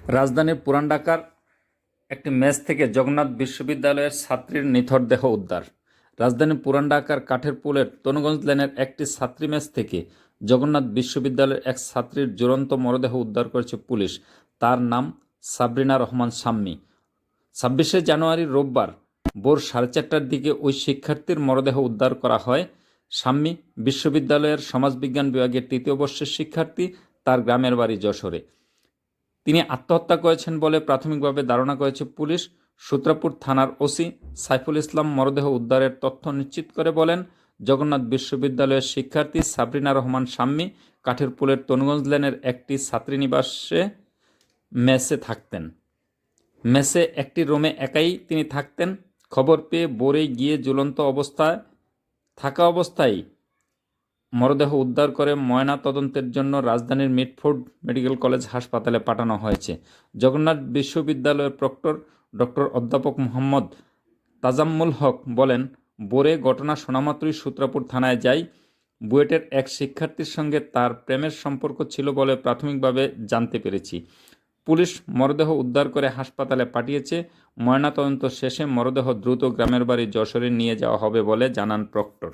রাজধানীর পুরান ঢাকার একটি মেস থেকে জগন্নাথ বিশ্ববিদ্যালয়ের ছাত্রীর নিথর দেহ উদ্ধার। রাজধানীর পুরান ঢাকার কাঠের পুলের তনুগঞ্জ লেনের একটি ছাত্রী মেস থেকে জগন্নাথ বিশ্ববিদ্যালয়ের এক ছাত্রীর জ্বলন্ত মরদেহ উদ্ধার করেছে পুলিশ। তার নাম সাবরিনা রহমান শাম্মী ছাব্বিশে জানুয়ারি রোববার ভোর সাড়ে চারটার দিকে ওই শিক্ষার্থীর মরদেহ উদ্ধার করা হয়। শাম্মী বিশ্ববিদ্যালয়ের সমাজবিজ্ঞান বিভাগের তৃতীয় বর্ষের শিক্ষার্থী তার গ্রামের বাড়ি যশোরে। তিনি আত্মহত্যা করেছেন বলে প্রাথমিকভাবে ধারণা করেছে পুলিশ। সূত্রাপুর থানার ওসি সাইফুল ইসলাম মরদেহ উদ্ধারের তথ্য নিশ্চিত করে বলেন, জগন্নাথ বিশ্ববিদ্যালয়ের শিক্ষার্থী সাবরিনা রহমান শাম্মী কাঠের পুলের তনুগঞ্জ লেনের একটি ছাত্রীনিবাসে মেসে থাকতেন। মেসে একটি রুমে একাই তিনি থাকতেন। খবর পেয়ে বোরে গিয়ে জ্বলন্ত অবস্থায় থাকা অবস্থায় মরদেহ উদ্ধার করে ময়না তদন্তের জন্য রাজধানীর মিটফোর্ড মেডিকেল কলেজ হাসপাতালে পাঠানো হয়েছে। জগন্নাথ বিশ্ববিদ্যালয়ের প্রক্টর ডক্টর অধ্যাপক মোহাম্মদ তাজাম্মুল হক বলেন, বোরে ঘটনা শোনামাত্রই সূত্রাপুর থানায় যাই। বুয়েটের এক শিক্ষার্থীর সঙ্গে তার প্রেমের সম্পর্ক ছিল বলে প্রাথমিকভাবে জানতে পেরেছি। পুলিশ মরদেহ উদ্ধার করে হাসপাতালে পাঠিয়েছে। ময়নাতদন্ত শেষে মরদেহ দ্রুত গ্রামের বাড়ি যশোরে নিয়ে যাওয়া হবে বলে জানান প্রক্টর।